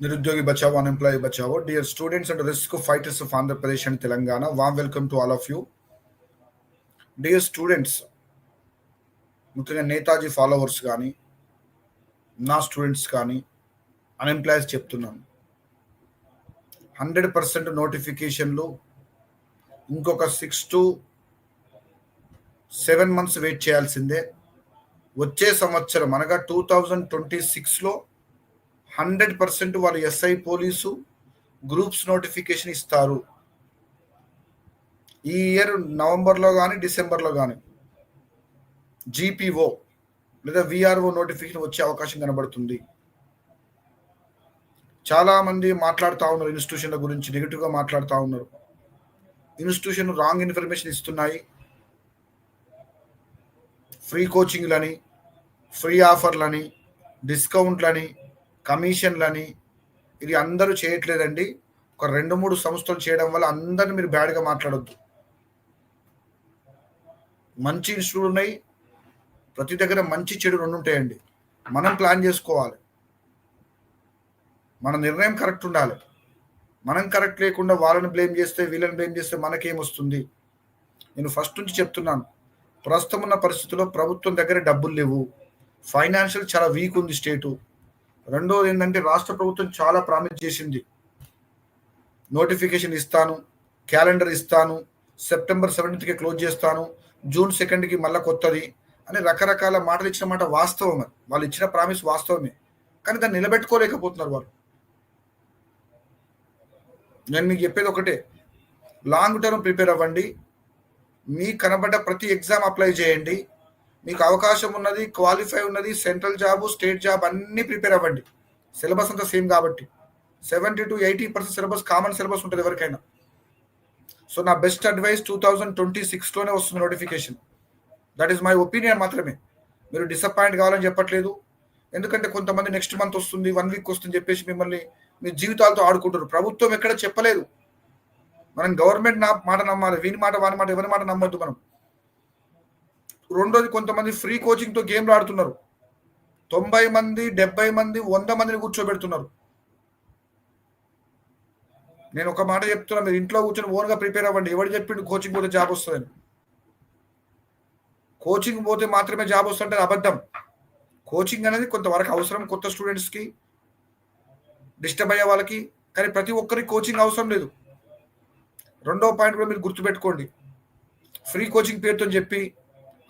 నిరుద్యోగి బచావ్ unemployee Bachao. Dear students and risk fighters of Andhra Pradesh and Telangana warm welcome to all of you dear students ముఖ్యంగా Netaji followers కానీ నా students కానీ unemployees చెప్తున్నాను. Hundred percent నోటిఫికేషన్లు ఇంకొక six to seven months wait చేయాల్సిందే. వచ్చే సంవత్సరం అనగా టూ థౌజండ్ ట్వంటీ సిక్స్లో హండ్రెడ్ పర్సెంట్ వాళ్ళు ఎస్ఐ పోలీసు గ్రూప్స్ నోటిఫికేషన్ ఇస్తారు. ఈ ఇయర్ నవంబర్లో కానీ డిసెంబర్లో కానీ జీపీఓ లేదా విఆర్ఓ నోటిఫికేషన్ వచ్చే అవకాశం కనబడుతుంది. చాలామంది మాట్లాడుతూ ఉన్నారు ఇన్స్టిట్యూషన్ల గురించి నెగిటివ్గా మాట్లాడుతూ ఉన్నారు. ఇన్స్టిట్యూషన్ రాంగ్ ఇన్ఫర్మేషన్ ఇస్తున్నాయి. ఫ్రీ కోచింగ్లని ఫ్రీ ఆఫర్లని డిస్కౌంట్లని కమిషన్లని ఇది అందరూ చేయట్లేదండి. ఒక రెండు మూడు సంస్థలు చేయడం వల్ల అందరిని మీరు బ్యాడ్గా మాట్లాడొద్దు. మంచి ఇన్స్టిట్యూట్ ఉన్నాయి. ప్రతి దగ్గర మంచి చెడు రెండు ఉంటాయండి. మనం ప్లాన్ చేసుకోవాలి. మన నిర్ణయం కరెక్ట్ ఉండాలి. మనం కరెక్ట్ లేకుండా వాళ్ళని బ్లేమ్ చేస్తే వీళ్ళని బ్లేమ్ చేస్తే మనకేమొస్తుంది? నేను ఫస్ట్ నుంచి చెప్తున్నాను. ప్రస్తుతం ఉన్న పరిస్థితుల్లో ప్రభుత్వం దగ్గర డబ్బులు లేవు. ఫైనాన్షియల్ చాలా వీక్ ఉంది స్టేటు. రెండోది ఏంటంటే రాష్ట్ర ప్రభుత్వం చాలా ప్రామిస్ చేసింది. నోటిఫికేషన్ ఇస్తాను క్యాలెండర్ ఇస్తాను సెప్టెంబర్ సెవెంటీన్త్కి క్లోజ్ చేస్తాను జూన్ సెకండ్కి మళ్ళీ కొత్తది అని రకరకాల మాటలు ఇచ్చిన మాట వాస్తవం అది. వాళ్ళు ఇచ్చిన ప్రామిస్ వాస్తవమే. కానీ దాన్ని నిలబెట్టుకోలేకపోతున్నారు వాళ్ళు. నేను మీకు చెప్పేది ఒకటే. లాంగ్ టర్మ్ ప్రిపేర్ అవ్వండి. మీకు కనబడ్డ ప్రతి ఎగ్జామ్ అప్లై చేయండి. మీకు అవకాశం ఉన్నది క్వాలిఫై ఉన్నది సెంట్రల్ జాబ్ స్టేట్ జాబ్ అన్ని ప్రిపేర్ అవ్వండి. సిలబస్ అంతా సేమ్ కాబట్టి. Seventy to eighty percent syllabus common syllabus ఉంటుంది ఎవరికైనా. సో నా best advice two thousand twenty సిక్స్లోనే వస్తుంది notification that is my opinion మాత్రమే. మీరు డిసప్పాయింట్ కావాలని చెప్పట్లేదు. ఎందుకంటే కొంతమంది నెక్స్ట్ మంత్ వస్తుంది వన్ వీక్ వస్తుంది చెప్పేసి మిమ్మల్ని మీ జీవితాలతో ఆడుకుంటారు. ప్రభుత్వం ఎక్కడ చెప్పలేదు. మనం గవర్నమెంట్ నా మాట నమ్మాలి వీని మాట వాని మాట ఎవరి మాట నమ్మొద్దు మనం. రెండోది కొంతమంది ఫ్రీ కోచింగ్తో గేమ్లు ఆడుతున్నారు. తొంభై మంది డెబ్బై మంది వంద మందిని కూర్చోబెడుతున్నారు. నేను ఒక మాట చెప్తున్నా మీరు ఇంట్లో కూర్చొని ఓన్గా ప్రిపేర్ అవ్వండి. ఎవరు చెప్పిండు కోచింగ్ పోతే జాబ్ వస్తుందని. కోచింగ్ పోతే మాత్రమే జాబ్ వస్తుంటే అబద్ధం. కోచింగ్ అనేది కొంతవరకు అవసరం కొత్త స్టూడెంట్స్కి డిస్టర్బ్ అయ్యే వాళ్ళకి కానీ ప్రతి ఒక్కరికి కోచింగ్ అవసరం లేదు. రెండో పాయింట్ కూడా మీరు గుర్తుపెట్టుకోండి. ఫ్రీ కోచింగ్ పేరుతో చెప్పి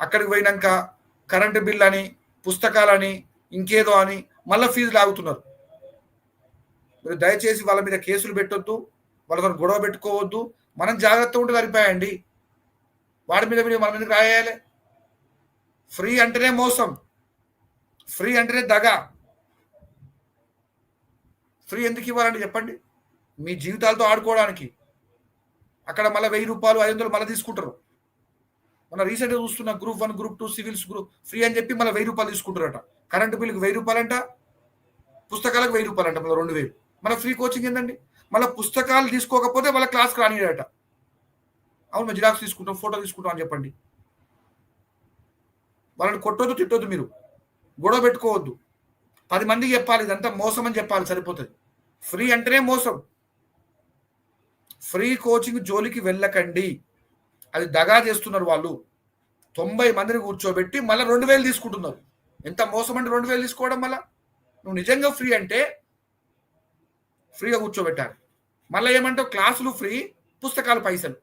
అక్కడికి పోయినాక కరెంటు బిల్ అని పుస్తకాలని ఇంకేదో అని మళ్ళీ ఫీజు లాగుతున్నారు. మీరు దయచేసి వాళ్ళ మీద కేసులు పెట్టొద్దు వాళ్ళతో గొడవ పెట్టుకోవద్దు. మనం జాగ్రత్త ఉంటే సరిపోయండి. వాడి మీద మీరు మన మీదకి రాయాలి. ఫ్రీ అంటేనే మోసం. ఫ్రీ అంటేనే దగ. ఫ్రీ ఎందుకు ఇవ్వాలండి చెప్పండి? మీ జీవితాలతో ఆడుకోవడానికి. అక్కడ మళ్ళీ వెయ్యి రూపాయలు ఐదు వందలు మళ్ళీ తీసుకుంటారు. మన రీసెంట్గా చూస్తున్న group one group two civils group free అని చెప్పి మళ్ళీ వెయ్యి రూపాయలు తీసుకుంటారట కరెంటు బిల్లుకి వెయ్యి రూపాయలంట పుస్తకాలకు వెయ్యి రూపాయలంట మళ్ళీ రెండు వేలు. మన ఫ్రీ కోచింగ్ ఏంటండి మళ్ళీ పుస్తకాలు తీసుకోకపోతే వాళ్ళ క్లాస్కి రానియడట అవును జిరాక్స్ తీసుకుంటాం ఫోటో తీసుకుంటాం అని చెప్పండి. వాళ్ళని కొట్టొద్దు తిట్టొద్దు మీరు. గొడవ పెట్టుకోవద్దు. పది మందికి చెప్పాలి ఇదంతా మోసం అని చెప్పాలి సరిపోతుంది. ఫ్రీ అంటేనే మోసం. ఫ్రీ కోచింగ్ జోలికి వెళ్ళకండి. అది దగా చేస్తున్నారు వాళ్ళు. తొంభై మందిని కూర్చోబెట్టి మళ్ళీ రెండు వేలు తీసుకుంటున్నారు. ఎంత మోసం అంటే రెండు వేలు తీసుకోవడం మళ్ళా? నువ్వు నిజంగా ఫ్రీ అంటే ఫ్రీగా కూర్చోబెట్టాలి. మళ్ళీ ఏమంటావు? క్లాసులు ఫ్రీ పుస్తకాలు పైసలు.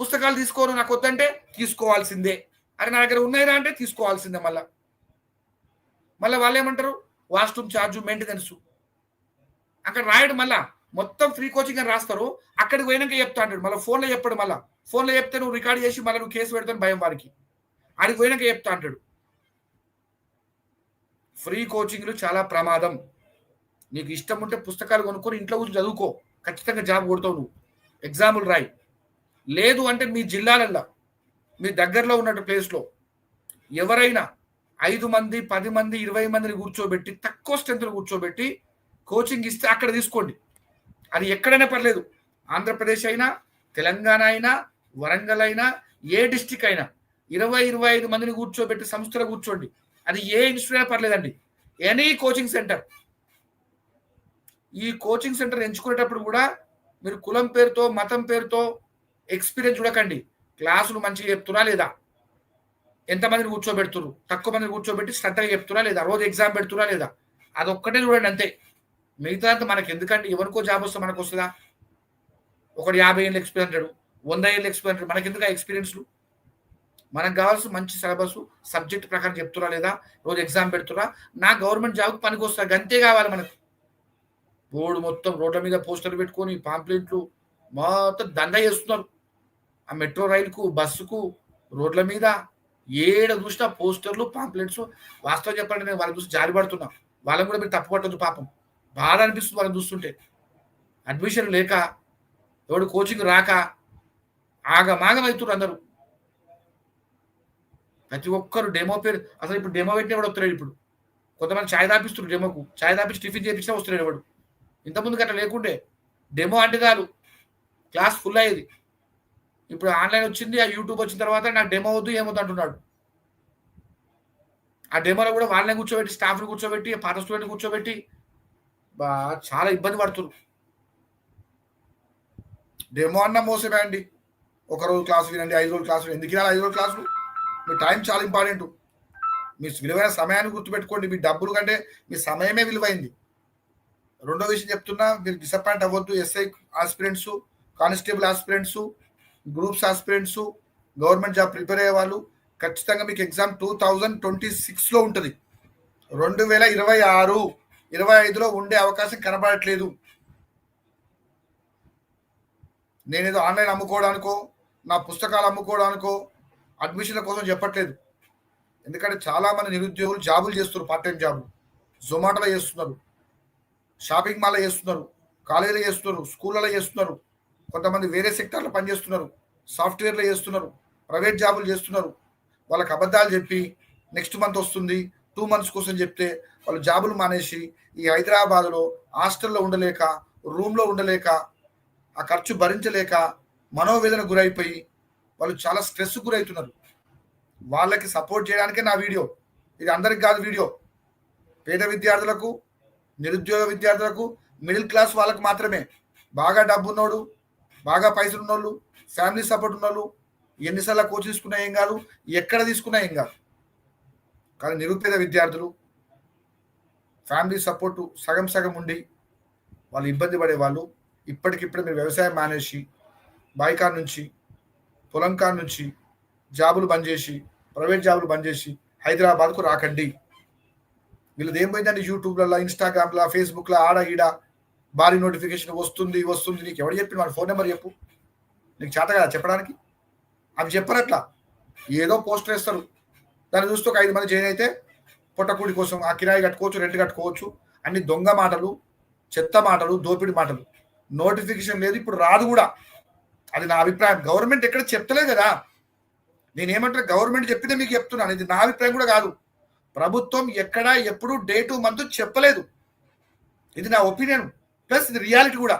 పుస్తకాలు తీసుకోను నాకు వద్దంటే తీసుకోవాల్సిందే. అరే నా దగ్గర ఉన్నాయిరా అంటే తీసుకోవాల్సిందే మళ్ళా. మళ్ళీ వాళ్ళు ఏమంటారు? వాష్రూమ్ ఛార్జు మెయింటెనెన్స్ అక్కడ రాయడం మళ్ళా మొత్తం ఫ్రీ కోచింగ్ అని రాస్తారు. అక్కడికి పోయినాక చెప్తా అంటాడు. మళ్ళీ ఫోన్లో చెప్పాడు మళ్ళా. ఫోన్లో చెప్తే నువ్వు రికార్డ్ చేసి మళ్ళీ నువ్వు కేసు పెడతాను భయం వారికి ఆడికి పోయినాక చెప్తా అంటాడు. ఫ్రీ కోచింగ్లు చాలా ప్రమాదం. నీకు ఇష్టం ఉంటే పుస్తకాలు కొనుక్కొని ఇంట్లో కూర్చొని చదువుకో. ఖచ్చితంగా జాబ్ కొడతావు నువ్వు. ఎగ్జాములు రాయి. లేదు అంటే మీ జిల్లాలల్లో మీ దగ్గరలో ఉన్న ప్లేస్లో ఎవరైనా ఐదు మంది పది మంది ఇరవై మందిని కూర్చోబెట్టి తక్కువ స్ట్రెంత్లు కూర్చోబెట్టి కోచింగ్ ఇస్తే అక్కడ తీసుకోండి. అది ఎక్కడైనా పర్లేదు. ఆంధ్రప్రదేశ్ అయినా తెలంగాణ అయినా వరంగల్ అయినా ఏ డిస్టిక్ అయినా ఇరవై ఇరవై ఐదు మందిని కూర్చోబెట్టి సంస్థలో కూర్చోండి. అది ఏ ఇన్స్టిట్యూట్ అయినా పర్లేదండి. Any coaching centre. ఈ కోచింగ్ సెంటర్ ఎంచుకునేటప్పుడు కూడా మీరు కులం పేరుతో మతం పేరుతో ఎక్స్పీరియన్స్ చూడకండి. క్లాసులు మంచిగా చెప్తున్నా లేదా? ఎంతమందిని కూర్చోబెడుతున్నారు తక్కువ మందిని కూర్చోబెట్టి శ్రద్ధగా చెప్తున్నా లేదా? రోజు ఎగ్జామ్ పెడుతున్నా లేదా? అదొక్కటే చూడండి అంతే. మిగతా మనకి ఎందుకంటే ఎవరికో జాబ్ వస్తే మనకు వస్తుందా? ఒకటి యాభై ఏళ్ళు ఎక్స్పీరియన్స్ అంటాడు వంద ఏళ్ళు ఎక్స్పీరియన్స్ మనకి ఎందుకు ఎక్స్పీరియన్స్లు? మనకు కావాల్సిన మంచి సిలబస్ సబ్జెక్ట్ ప్రకారం చెప్తురా లేదా? రోజు ఎగ్జామ్ పెడుతురా నా గవర్నమెంట్ జాబ్కి పనికి వస్తారు అంతే కావాలి మనకు. బోర్డు మొత్తం రోడ్ల మీద పోస్టర్లు పెట్టుకొని పాంప్లెంట్లు మొత్తం దండ చేస్తున్నారు ఆ మెట్రో రైలుకు బస్సుకు రోడ్ల మీద ఏడ చూసినా పోస్టర్లు పాంప్లెట్స్ వాస్తవం చెప్పండి నేను వాళ్ళ చూసి జారి పడుతున్నా వాళ్ళని కూడా మీరు తప్పు పట్టదు పాపం. బాధ అనిపిస్తుంది వాళ్ళని చూస్తుంటే. అడ్మిషన్ లేక ఎవడు కోచింగ్ రాక ఆగమాగం అవుతున్నారు అందరూ. ప్రతి ఒక్కరు డెమో పేరు అసలు ఇప్పుడు డెమో పెట్టిన కూడా వస్తున్నాడు ఇప్పుడు. కొంతమంది ఛాయ్ తాపిస్తున్నారు డెమోకు ఛాయ్ తాపించి టిఫిన్ చేపించినా వస్తున్నాడు ఎవడు ఇంతకుముందు అట్లా లేకుండే. డెమో అంటే కాదు క్లాస్ ఫుల్ అయ్యేది. ఇప్పుడు ఆన్లైన్ వచ్చింది ఆ యూట్యూబ్ వచ్చిన తర్వాత నాకు డెమో వద్దు ఏమొద్దు అంటున్నాడు. ఆ డెమోలో కూడా వాళ్ళని కూర్చోబెట్టి స్టాఫ్ని కూర్చోబెట్టి పాత స్టూడెంట్ కూర్చోబెట్టి చాలా ఇబ్బంది పడుతున్నారు. డెమో అన్న మోసమే అండి. ఒక రోజు క్లాస్ వినండి ఐదు రోజులు క్లాస్ ఎందుకు వినాలి ఐదు రోజులు క్లాసులు మీ టైం చాలా ఇంపార్టెంట్ మీ విలువైన సమయాన్ని గుర్తుపెట్టుకోండి. మీ డబ్బులు కంటే మీ సమయమే విలువైంది. రెండో విషయం చెప్తున్నా మీరు డిసప్పాయింట్ అవ్వద్దు. SI aspirants constable aspirants groups aspirants government job prepare అయ్యే వాళ్ళు ఖచ్చితంగా మీకు ఎగ్జామ్ టూ థౌజండ్ ట్వంటీ సిక్స్లో ఉంటుంది. రెండు వేల ఇరవై ఆరు. ఇరవై ఐదులో ఉండే అవకాశం కనబడట్లేదు. నేనేదో ఆన్లైన్ అమ్ముకోవడానికో నా పుస్తకాలు అమ్ముకోవడానికో అడ్మిషన్ల కోసం చెప్పట్లేదు. ఎందుకంటే చాలామంది నిరుద్యోగులు జాబులు చేస్తున్నారు పార్ట్ టైం జాబులు జొమాటోలో చేస్తున్నారు షాపింగ్ మాల్లో చేస్తున్నారు కాలేజీలో చేస్తున్నారు స్కూళ్ళలో చేస్తున్నారు కొంతమంది వేరే సెక్టార్లో పనిచేస్తున్నారు సాఫ్ట్వేర్లో చేస్తున్నారు ప్రైవేట్ జాబులు చేస్తున్నారు. వాళ్ళకి అబద్ధాలు చెప్పి నెక్స్ట్ మంత్ వస్తుంది టూ మంత్స్ కోసం చెప్తే వాళ్ళు జాబులు మానేసి ఈ హైదరాబాద్లో హాస్టల్లో ఉండలేక రూమ్లో ఉండలేక ఆ ఖర్చు భరించలేక మనోవేదన గురైపోయి వాళ్ళు చాలా స్ట్రెస్ గురవుతున్నారు వాళ్ళకి సపోర్ట్ చేయడానికే నా వీడియో. ఇది అందరికి కాదు వీడియో. పేద విద్యార్థులకు నిరుద్యోగ విద్యార్థులకు మిడిల్ క్లాస్ వాళ్ళకు మాత్రమే. బాగా డబ్బు ఉన్నోడు బాగా పైసలు ఉన్నోళ్ళు ఫ్యామిలీ సపోర్ట్ ఉన్నోళ్ళు ఎన్నిసార్లు కోచ్ తీసుకున్నా ఏం కాదు ఎక్కడ తీసుకున్నా ఏం కాదు. కానీ నిరుపేద విద్యార్థులు ఫ్యామిలీ సపోర్టు సగం సగం ఉండి వాళ్ళు ఇబ్బంది పడే వాళ్ళు ఇప్పటికిప్పుడు మీరు వ్యవసాయం మానేసి బాయికార్ నుంచి పొలం కార్ నుంచి జాబులు బంద్ చేసి ప్రైవేట్ జాబులు బంద్ చేసి హైదరాబాద్కు రాకండి. వీళ్ళది ఏం పోయిందండి యూట్యూబ్లలో ఇన్స్టాగ్రామ్లో ఫేస్బుక్లో ఆడ ఈడ భారీ నోటిఫికేషన్ వస్తుంది వస్తుంది. నీకు ఎవరు చెప్పిన వాళ్ళ ఫోన్ నెంబర్ చెప్పు. నీకు చేత కదా చెప్పడానికి? అవి చెప్పరట్లా ఏదో పోస్టర్ వేస్తారు. దాన్ని చూస్తూ ఒక ఐదు మంది జాయిన్ అయితే పొట్టకూడి కోసం ఆ కిరాయి కట్టుకోవచ్చు రెంట్ కట్టుకోవచ్చు. అన్ని దొంగ మాటలు చెత్త మాటలు దోపిడి మాటలు. నోటిఫికేషన్ లేదు ఇప్పుడు రాదు కూడా. అది నా అభిప్రాయం. గవర్నమెంట్ ఎక్కడ చెప్తలే కదా. నేనేమంటే గవర్నమెంట్ చెప్పితే మీకు చెప్తున్నాను ఇది నా అభిప్రాయం కూడా కాదు. ప్రభుత్వం ఎక్కడ ఎప్పుడు డే టు మంత్ చెప్పలేదు. ఇది నా ఒపీనియన్. ప్లస్ ఇది రియాలిటీ కూడా.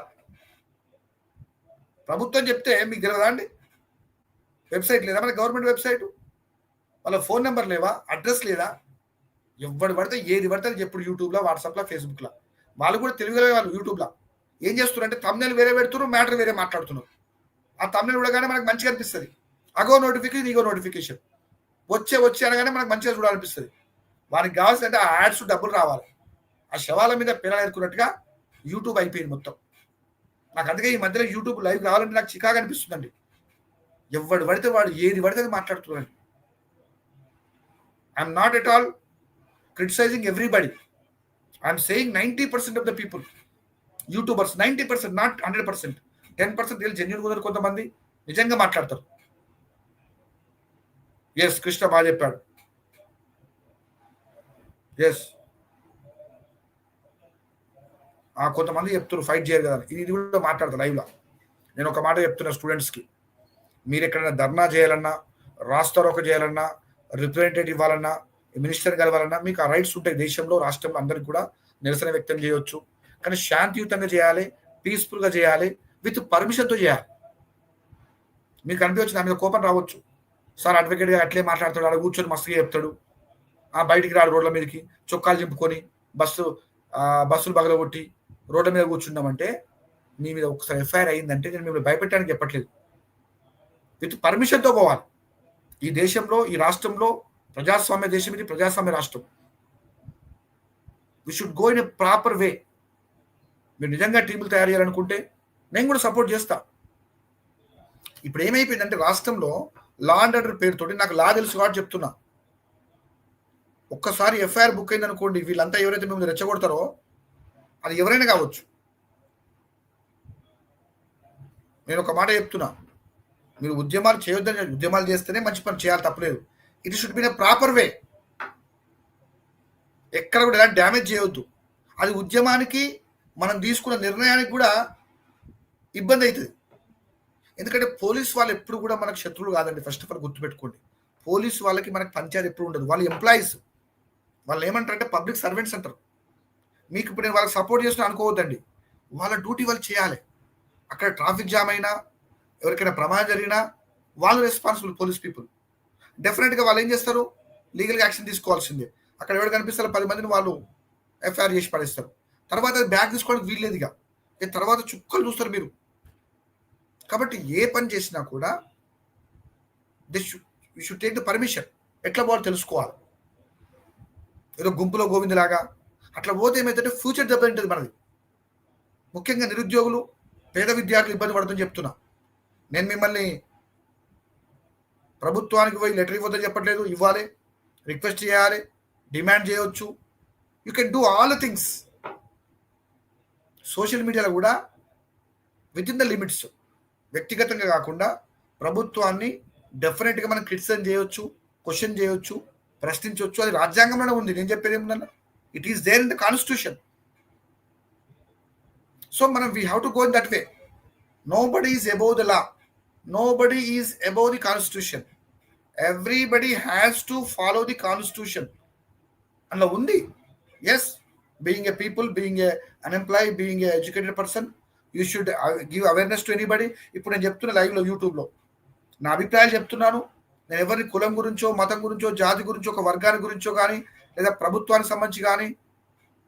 ప్రభుత్వం చెప్తే మీకు తెలియదా అండి? వెబ్సైట్ లేదా? మన గవర్నమెంట్ వెబ్సైట్ వాళ్ళ ఫోన్ నెంబర్ లేవా? అడ్రస్ లేదా? ఎవడు పడితే ఏది పడితే ఎప్పుడు యూట్యూబ్లో వాట్సాప్లో ఫేస్బుక్లో వాళ్ళు కూడా తెలివిగలే వాళ్ళు యూట్యూబ్లో ఏం చేస్తున్నారు అంటే తమ్నెల్ వేరే పెడుతున్నారు మ్యాటర్ వేరే మాట్లాడుతున్నారు. ఆ తమ్నెల్ చూడగానే మనకు మంచిగా అనిపిస్తుంది. అగో నోటిఫికేషన్ ఇగో నోటిఫికేషన్ వచ్చే వచ్చే అనగానే మనకు మంచిగా చూడాలనిపిస్తుంది. వారికి కావాల్సిందంటే ఆ యాడ్స్ డబ్బులు రావాలి. ఆ శవాల మీద పిల్లలు ఎదుర్కొన్నట్టుగా యూట్యూబ్ అయిపోయింది మొత్తం. నాకు అందుకే ఈ మధ్యలో యూట్యూబ్ లైవ్ కావాలంటే నాకు చికాగా అనిపిస్తుందండి. ఎవడు పడితే వాడు ఏది పడితే అది మాట్లాడుతున్నాడు. I'm not at all criticising everybody I'm saying ninety percent of the people YouTubers ninety percent not hundred percent ten percent వీళ్ళు జెన్యున్ కుదరు కొంతమంది నిజంగా మాట్లాడతారు. ఎస్ కృష్ణ బాగా చెప్పాడు. ఎస్ కొంతమంది చెప్తున్నారు ఫైట్ చేయరు కదా ఇది కూడా మాట్లాడతారు లైవ్లో నేను ఒక మాట చెప్తున్నా స్టూడెంట్స్కి మీరు ఎక్కడైనా ధర్నా చేయాలన్నా రాస్తారోక చేయాలన్నా రిప్రజెంటేటివ్ ఇవ్వాలన్నా మినిస్టర్ కలవాలన్నా మీకు ఆ రైట్స్ ఉంటాయి దేశంలో రాష్ట్రంలో అందరికి కూడా నిరసన వ్యక్తం చేయవచ్చు కానీ శాంతియుతంగా చేయాలి పీస్ఫుల్గా చేయాలి విత్ పర్మిషన్తో చేయాలి. మీకు అనిపించచ్చు నా మీద కోపం రావచ్చు. సార్ అడ్వకేట్గా అట్లే మాట్లాడతాడు అక్కడ కూర్చొని మస్తుగా చెప్తాడు. ఆ బయటికి రాడు రోడ్ల మీదకి చొక్కాలు చింపుకొని బస్సు బస్సులు పగలగొట్టి రోడ్ల మీద కూర్చున్నామంటే మీ మీద ఒకసారి ఎఫ్ఐఆర్ అయిందంటే నేను మిమ్మల్ని భయపెట్టడానికి చెప్పట్లేదు. విత్ పర్మిషన్తో పోవాలి. ఈ దేశంలో ఈ రాష్ట్రంలో ప్రజాస్వామ్య దేశం ఇది ప్రజాస్వామ్య రాష్ట్రం. We should go in a proper way మీరు నిజంగా టీములు తయారు చేయాలనుకుంటే నేను కూడా సపోర్ట్ చేస్తా. ఇప్పుడు ఏమైపోయిందంటే రాష్ట్రంలో లా అండ్ ఆర్డర్ పేరుతోటి నాకు లా తెలుసు కాబట్టి చెప్తున్నా. ఒక్కసారి ఎఫ్ఐఆర్ బుక్ అయింది అనుకోండి వీళ్ళంతా ఎవరైతే మిమ్మల్ని రెచ్చగొడతారో అది ఎవరైనా కావచ్చు. నేను ఒక మాట చెప్తున్నా. మీరు ఉద్యమాలు చేయొద్దని ఉద్యమాలు చేస్తేనే మంచి పని చేయాలి తప్పలేదు. It should be proper way ఎక్కడ కూడా ఎలా డ్యామేజ్ చేయవద్దు అది ఉద్యమానికి మనం తీసుకున్న నిర్ణయానికి కూడా ఇబ్బంది అవుతుంది. ఎందుకంటే పోలీస్ వాళ్ళు ఎప్పుడు కూడా మనకు శత్రువులు కాదండి ఫస్ట్ ఆఫ్ ఆల్ గుర్తుపెట్టుకోండి. పోలీస్ వాళ్ళకి మనకి పంచాయతీ ఎప్పుడు ఉండదు. వాళ్ళు ఎంప్లాయీస్ వాళ్ళు ఏమంటారంటే పబ్లిక్ సర్వెంట్స్ అంటారు. మీకు ఇప్పుడు నేను వాళ్ళకి సపోర్ట్ చేస్తున్నా అనుకోవద్దండి. వాళ్ళ డ్యూటీ వాళ్ళు చేయాలి. అక్కడ ట్రాఫిక్ జామ్ అయినా ఎవరికైనా ప్రమాదం జరిగినా వాళ్ళు రెస్పాన్సిబుల్ పోలీస్ పీపుల్ డెఫినెట్గా వాళ్ళు ఏం చేస్తారు? లీగల్గా యాక్షన్ తీసుకోవాల్సిందే. అక్కడ ఎవరు కనిపిస్తారో పది మందిని వాళ్ళు ఎఫ్ఐఆర్ చేసి పడేస్తారు. తర్వాత అది బ్యాగ్ తీసుకోవడానికి వీల్లేదు ఇక. తర్వాత చుక్కలు చూస్తారు మీరు. కాబట్టి ఏ పని చేసినా కూడా this you should take the permission ఎట్లా పోవాలో తెలుసుకోవాలి. ఏదో గుంపులో గోవిందలాగా అట్లా పోతే ఏమైతే ఫ్యూచర్ దెబ్బతింటుంది మనది. ముఖ్యంగా నిరుద్యోగులు పేద విద్యార్థులు ఇబ్బంది పడుతుందని చెప్తున్నా. నేను మిమ్మల్ని ప్రభుత్వానికి పోయి లెటర్ ఇవ్వద్దని చెప్పట్లేదు ఇవ్వాలి రిక్వెస్ట్ చేయాలి డిమాండ్ చేయవచ్చు you can do all things social మీడియాలో కూడా విత్ ఇన్ ద లిమిట్స్ వ్యక్తిగతంగా కాకుండా ప్రభుత్వాన్ని డెఫినెట్గా మనం క్రిటిసైజ్ చేయొచ్చు క్వశ్చన్ చేయొచ్చు ప్రశ్నించవచ్చు అది రాజ్యాంగంలోనే ఉంది. నేను చెప్పేది ఏముందన్న? It is there in the constitution so మనం we have to go in that way nobody is above the law no is above the constitution everybody has to follow the constitution అందులో ఉంది. As being a people being a unemploy being a educated person you should give awareness to anybody ఇప్పుడు నేను చెప్తున్న లైవ్లో యూట్యూబ్లో నా అభిప్రాయాలు చెప్తున్నాను. నేను ఎవరిని కులం గురించో మతం గురించో జాతి గురించో ఒక వర్గానికి గురించో కానీ లేదా ప్రభుత్వానికి సంబంధించి కానీ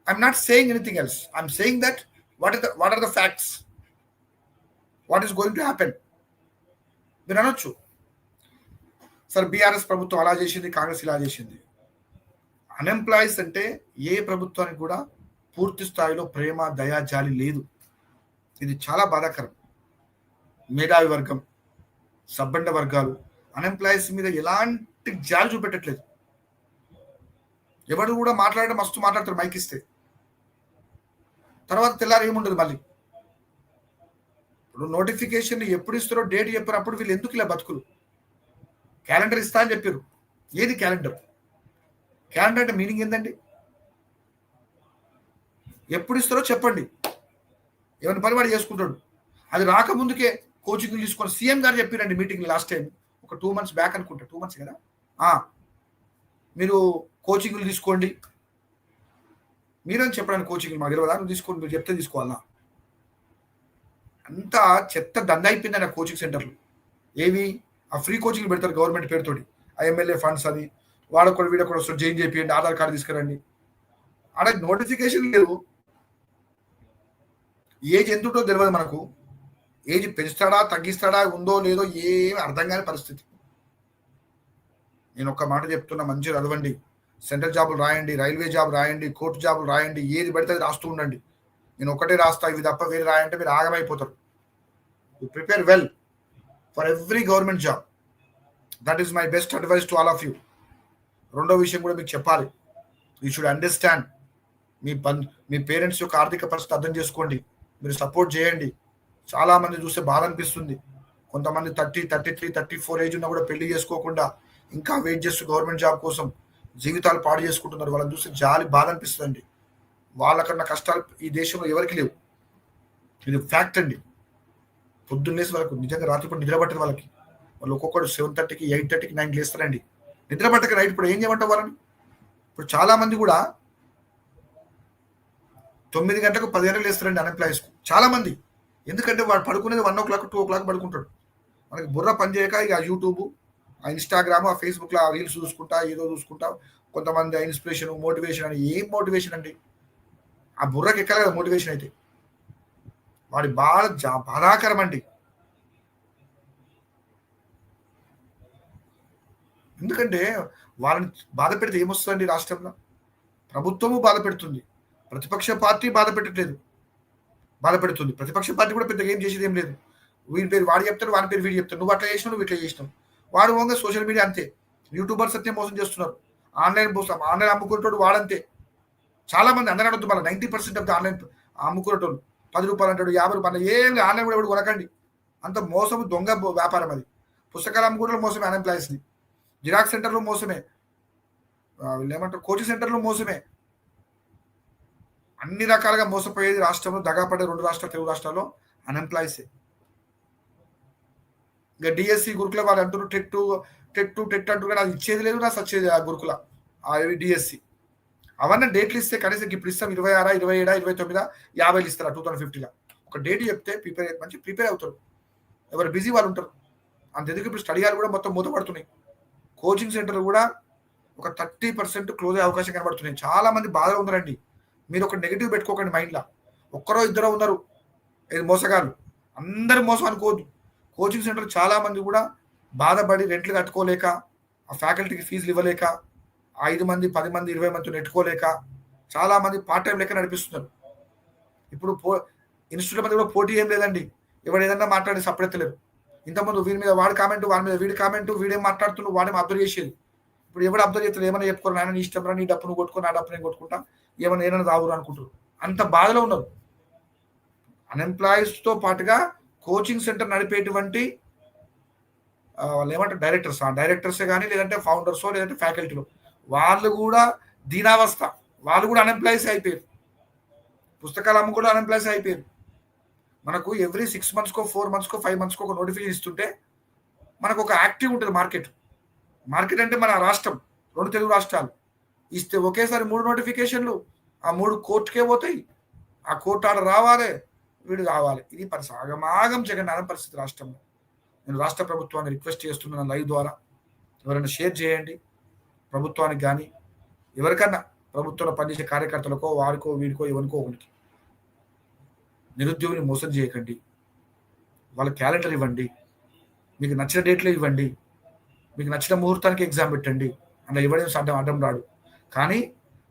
I'm not saying anything else I'm saying that what is the what are the facts what is going to happen మీరు అనొచ్చు. సార్ బీఆర్ఎస్ ప్రభుత్వం అలా చేసింది కాంగ్రెస్ ఇలా చేసింది. అన్ఎంప్లాయీస్ అంటే ఏ ప్రభుత్వానికి కూడా పూర్తి స్థాయిలో ప్రేమ దయా జాలి లేదు. ఇది చాలా బాధాకరం. మేధావి వర్గం సబ్బండ వర్గాలు అన్ఎంప్లాయీస్ మీద ఎలాంటి జాలి చూపెట్టట్లేదు. ఎవరు కూడా మాట్లాడడం మస్తు మాట్లాడతారు మైక్ ఇస్తే. తర్వాత తెల్లారి ఏముండదు మళ్ళీ. ఇప్పుడు నోటిఫికేషన్ ఎప్పుడు ఇస్తారో డేట్ చెప్పారు అప్పుడు వీళ్ళు ఎందుకు ఇలా బతుకులు క్యాలెండర్ ఇస్తా అని చెప్పారు. ఏది క్యాలెండర్ క్యాలెండర్ అంటే మీనింగ్ ఏందండి? ఎప్పుడు ఇస్తారో చెప్పండి. ఎవరిని పని వాడు చేసుకుంటాడు. అది రాకముందుకే కోచింగ్ తీసుకొని సీఎం గారు చెప్పారండి మీటింగ్ లాస్ట్ టైం ఒక టూ మంత్స్ బ్యాక్ అనుకుంటా. టూ మంత్స్ కదా? మీరు కోచింగ్లు తీసుకోండి. మీరని చెప్పడానికి కోచింగ్లు మాకు ఇరవై దాకా తీసుకోండి మీరు చెప్తే తీసుకోవాలా? అంతా చెత్త దంద అయిపోయింది ఆ కోచింగ్ సెంటర్లు ఏవి? ఆ ఫ్రీ కోచింగ్ పెడతారు గవర్నమెంట్ పేరుతోటి. ఆ ఎమ్మెల్యే ఫండ్స్ అది. వాడొకడు వీడొకడు వస్తాడు జైన్ చేయండి ఆధార్ కార్డు తీసుకురండి. ఆడ నోటిఫికేషన్ లేదు ఏజ్ ఎంతుంటో తెలియదు మనకు. ఏజ్ పెంచుతాడా తగ్గిస్తాడా ఉందో లేదో ఏమి అర్థం కాని పరిస్థితి. నేను ఒక మాట చెప్తున్నా మంచిగా చదవండి. సెంట్రల్ జాబులు రాయండి రైల్వే జాబ్ రాయండి కోర్టు జాబులు రాయండి ఏది పెడితే అది రాస్తూ ఉండండి. నేను ఒకటే రాస్తా ఇవి తప్ప వేరే రాయంటే మీరు ఆగమైపోతారు. You prepare well for every government job that is my best advice to all of you రెండో విషయం కూడా మీకు చెప్పాలి. యూ షుడ్ అండర్స్టాండ్ మీ పన్ మీ పేరెంట్స్ యొక్క ఆర్థిక పరిస్థితి అర్థం చేసుకోండి. మీరు సపోర్ట్ చేయండి. చాలా మంది చూస్తే బాధ అనిపిస్తుంది. కొంతమంది thirty thirty three thirty four age ఉన్నా కూడా పెళ్ళి చేసుకోకుండా ఇంకా వెయిట్ చేస్తూ గవర్నమెంట్ జాబ్ కోసం జీవితాలు పాడు చేసుకుంటున్నారు. వాళ్ళని చూస్తే జాలి బాధ అనిపిస్తుంది వాళ్ళకన్నా కష్టాలు ఈ దేశంలో ఎవరికి లేవు. ఇది ఫ్యాక్ట్ అండి. పొద్దున్నేసి వాళ్ళకు నిజంగా రాత్రిపూట నిద్ర పట్టదు వాళ్ళకి. వాళ్ళు ఒక్కొక్కరు సెవెన్ థర్టీకి ఎయిట్ థర్టీకి నైన్కి లేస్తారండి. నిద్ర పట్టక రైట్ ఇప్పుడు ఏం చేయమంటావు వాళ్ళని? ఇప్పుడు చాలా మంది కూడా తొమ్మిది గంటలకు పది గంటలు లేస్తారండి అన్ఎంప్లాయీస్ చాలా మంది. ఎందుకంటే వాడు పడుకునేది one o'clock two o'clock పడుకుంటాడు. మనకి బుర్ర పని చేయక ఇక యూట్యూబ్ ఆ ఇన్స్టాగ్రామ్ ఆ ఫేస్బుక్లో ఆ రీల్స్ చూసుకుంటా ఏదో చూసుకుంటా కొంతమంది ఇన్స్పిరేషన్ మోటివేషన్ అని ఏం మోటివేషన్ అండి? ఆ బుర్రకి ఎక్కాలి కదా మోటివేషన్ అయితే. వాడి బాధ జా- బాధాకరం అండి. ఎందుకంటే వాళ్ళని బాధ పెడితే ఏమొస్తుందండి రాష్ట్రంలో? ప్రభుత్వము బాధ పెడుతుంది. ప్రతిపక్ష పార్టీ బాధ పెట్టట్లేదు. బాధ పెడుతుంది. ప్రతిపక్ష పార్టీ కూడా పెద్దగా ఏం చేసేది ఏం లేదు. వీడి పేరు వాడు చెప్తాడు వాడి పేరు వీడు చెప్తాడు. నువ్వు అట్లా చేసినావు నువ్వు ఇట్లా చేసినావు. వాడు ఓంగా సోషల్ మీడియా అంతే. యూట్యూబర్స్ అంతే మోసం చేస్తున్నారు. ఆన్లైన్ మోసం ఆన్లైన్ అమ్ముకునేటోడు వాడంతే. చాలా మంది అందరూ అడుగుతున్నారు మళ్ళీ నైంటీ పర్సెంట్ ఆఫ్ ఆన్లైన్ అమ్ముకునేటోళ్ళు. పది రూపాయలు అంటాడు యాభై రూపాయలు ఏం లేదు ఆన్లైన్ కూడా ఎవడు కొనకండి. అంత మోసము దొంగ వ్యాపారం అది. పుస్తకాలు అమ్ముకుంటే మోసమే అన్ఎంప్లాయీస్ని జిరాక్స్ సెంటర్లు మోసమే. వీళ్ళు ఏమంటారు కోచింగ్ సెంటర్లు మోసమే. అన్ని రకాలుగా మోసపోయేది రాష్ట్రంలో దగాపడే రెండు రాష్ట్రాలు తెలుగు రాష్ట్రాల్లో అన్ఎంప్లాయీసే ఇంకా డిఎస్సి గురుకుల వాళ్ళు అంటున్నారు టెట్ టెట్టు టెట్ టెట్ అంటారు కానీ అది ఇచ్చేది లేదు నా సచ్చేది ఆ గురుకుల ఆ డిఎస్సి అవన్నీ డేట్లు ఇస్తే కనీసం ఇప్పుడు ఇస్తాం. ఇరవై ఆరా ఇరవై ఏడా ఇరవై తొమ్మిదా? యాభైలు ఇస్తారా టూ థౌసండ్ ఫిఫ్టీలో ఒక డేట్ చెప్తే ప్రిపేర్ మంచి ప్రిపేర్ అవుతారు. ఎవరు బిజీ వాళ్ళు ఉంటారు. అంతెందుకు ఇప్పుడు స్టడీ హాల్ కూడా మొత్తం మూతపడుతున్నాయి. కోచింగ్ సెంటర్ కూడా ఒక థర్టీ పర్సెంట్ క్లోజ్ అయ్యే అవకాశం కనబడుతున్నాయి. చాలా మంది బాధలో ఉన్నారండి. మీరు ఒక నెగిటివ్ పెట్టుకోకండి మైండ్లో ఒక్కరో ఇద్దరో ఉన్నారు. ఇది మోసగాళ్ళు. అందరూ మోసం అనుకోవద్దు. కోచింగ్ సెంటర్ చాలా మంది కూడా బాధపడి రెంట్లు కట్టుకోలేక ఆ ఫ్యాకల్టీకి ఫీజులు ఇవ్వలేక ఐదు మంది పది మంది ఇరవై మంది నెట్టుకోలేక చాలా మంది పార్ట్ టైం లెక్క నడిపిస్తున్నారు. ఇప్పుడు పో ఇన్స్టిట్యూట్ మధ్య కూడా పోటీ ఏం లేదండి. ఎవరు ఏదన్నా మాట్లాడి సపడెత్తలేరు ఇంతకుముందు వీడి మీద వాడి కామెంట్ వాడి మీద వీడి కామెంట్ వీడేం మాట్లాడుతున్నాడు వాడేం అబ్జర్వ్ చేసేది. ఇప్పుడు ఎవడు అబ్జర్వ్ చేస్తారు ఏమైనా చెప్పుకోరు నాయన నీ ఇష్టం రా నీ డప్పును నువ్వు కొట్టుకో నా డప్పు నేను కొట్టుకుంటా ఏమైనా ఏమైనా రావురు అనుకుంటారు. అంత బాధలో ఉన్నారు. అన్ఎంప్లాయీస్తో పాటుగా కోచింగ్ సెంటర్ నడిపేటువంటి వాళ్ళు ఏమంటారు డైరెక్టర్స్ ఆ డైరెక్టర్సే కానీ లేదంటే ఫౌండర్సో లేదంటే ఫ్యాకల్టీలో వాళ్ళు కూడా దీనావస్థ. వాళ్ళు కూడా అన్ఎంప్లాయీస్ అయిపోయారు. పుస్తకాలు అమ్మ కూడా అన్ఎంప్లాయీస్ అయిపోయారు. మనకు ఎవ్రీ సిక్స్ మంత్స్కో ఫోర్ మంత్స్కో ఫైవ్ మంత్స్కో ఒక నోటిఫికేషన్ ఇస్తుంటే మనకు ఒక యాక్టివ్ ఉంటుంది మార్కెట్ మార్కెట్ అంటే మన రాష్ట్రం రెండు తెలుగు రాష్ట్రాలు. ఇస్తే ఒకేసారి మూడు నోటిఫికేషన్లు ఆ మూడు కోర్టుకే పోతాయి. ఆ కోర్టు ఆడ రావాలి వీడు కావాలి ఇది పరిస్థితి ఆగమాగం జగన్నాథం పరిస్థితి రాష్ట్రంలో. నేను రాష్ట్ర ప్రభుత్వాన్ని రిక్వెస్ట్ చేస్తున్నాను లైవ్ ద్వారా. ఎవరైనా షేర్ చేయండి. ప్రభుత్వానికి కానీ ఎవరికన్నా ప్రభుత్వంలో పనిచేసే కార్యకర్తలకో వారికో వీడికో ఎవరికో ఒకరికి నిరుద్యోగిని మోసం చేయకండి. వాళ్ళ క్యాలెండర్ ఇవ్వండి. మీకు నచ్చిన డేట్లో ఇవ్వండి. మీకు నచ్చిన ముహూర్తానికి ఎగ్జామ్ పెట్టండి అలా ఇవ్వడం అడ్డం అడ్డం రాడు. కానీ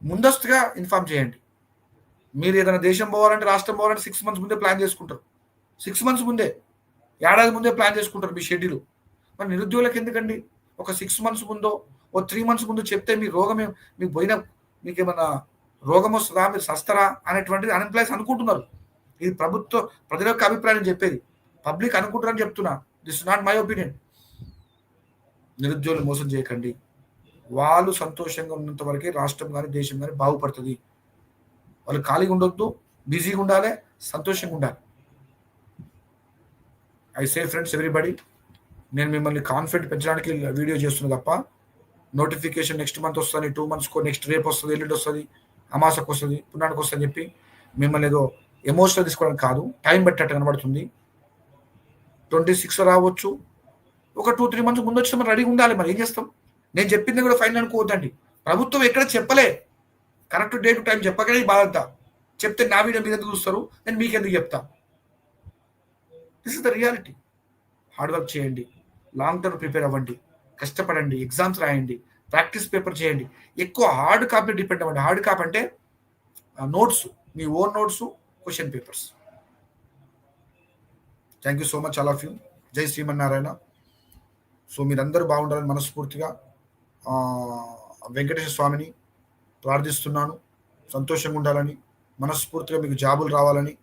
ముందస్తుగా ఇన్ఫామ్ చేయండి. మీరు ఏదైనా దేశం పోవాలంటే రాష్ట్రం పోవాలంటే సిక్స్ మంత్స్ ముందే ప్లాన్ చేసుకుంటారు. సిక్స్ మంత్స్ ముందే ఏడాది ముందే ప్లాన్ చేసుకుంటారు మీ షెడ్యూల్ మరి నిరుద్యోగులకు ఎందుకండి? ఒక సిక్స్ మంత్స్ ముందో ఓ త్రీ మంత్స్ ముందు చెప్తే మీ రోగం మీకు పోయిన మీకు ఏమన్నా రోగం వస్తుందా? మీరు సస్తరా? అనేటువంటిది అన్ఎంప్లాయీస్ అనుకుంటున్నారు. ఇది ప్రభుత్వ ప్రజల యొక్క అభిప్రాయం చెప్పేది. పబ్లిక్ అనుకుంటారని చెప్తున్నా. దిస్ నాట్ మై ఒపీనియన్ నిరుద్యోగులు మోసం చేయకండి. వాళ్ళు సంతోషంగా ఉన్నంత వరకే రాష్ట్రం కానీ దేశం కానీ బాగుపడుతుంది. వాళ్ళు ఖాళీగా ఉండొద్దు బిజీగా ఉండాలి సంతోషంగా ఉండాలి. ఐ సే ఫ్రెండ్స్ ఎవ్రీబడి నేను మిమ్మల్ని కాన్ఫిడెంట్ పెంచడానికి వీడియో చేస్తున్నా తప్ప నోటిఫికేషన్ నెక్స్ట్ మంత్ వస్తుంది టూ మంత్స్కో నెక్స్ట్ రేపు వస్తుంది ఎల్లుండి వస్తుంది అమాసకు వస్తుంది పుణ్యానికి వస్తుంది చెప్పి మిమ్మల్ని ఏదో ఎమోషనల్ తీసుకోవడం కాదు టైం పెట్టట్టు కనబడుతుంది. ట్వంటీ సిక్స్ రావచ్చు. ఒక టూ త్రీ మంత్స్ ముందు వచ్చి మనం రెడీగా ఉండాలి మరి ఏం చేస్తాం? నేను చెప్పింది కూడా ఫైనల్ అనుకోవద్దండి ప్రభుత్వం ఎక్కడ చెప్పలే. కరెక్ట్ డే టు టైం చెప్పకనే బాధ చెప్తే నా వీడియో మీద చూస్తారు? నేను మీకు ఎందుకు చెప్తా? This is the reality hard work చేయండి. లాంగ్ టర్మ్ ప్రిపేర్ అవ్వండి. కష్టపడండి ఎగ్జామ్స్ రాయండి ప్రాక్టీస్ పేపర్ చేయండి. ఎక్కువ హార్డ్ కాపీ డిపెండ్ అవ్వండి. హార్డ్ కాపీ అంటే notes me own notes question papers thank you so much all of you జై శ్రీమన్నారాయణ సో మీరందరూ బాగుండాలని మనస్ఫూర్తిగా వెంకటేశ్వర స్వామిని ప్రార్థిస్తున్నాను. సంతోషంగా ఉండాలని మనస్ఫూర్తిగా మీకు జాబులు రావాలని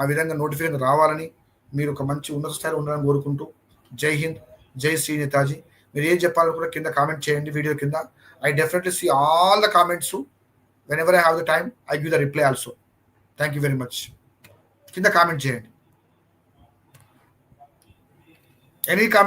ఆ విధంగా నోటిఫికేషన్ రావాలని మీరు ఒక మంచి ఉన్నత స్థాయిలో ఉండాలని కోరుకుంటూ జై హింద్ జై శ్రీ నేతాజీ. మీరు ఏం చెప్పాలనుకున్నా కింద కామెంట్ చేయండి వీడియో కింద. I definitely see all the comments whenever I have the time I give the reply also thank you very much కింద కామెంట్ చేయండి. Any comment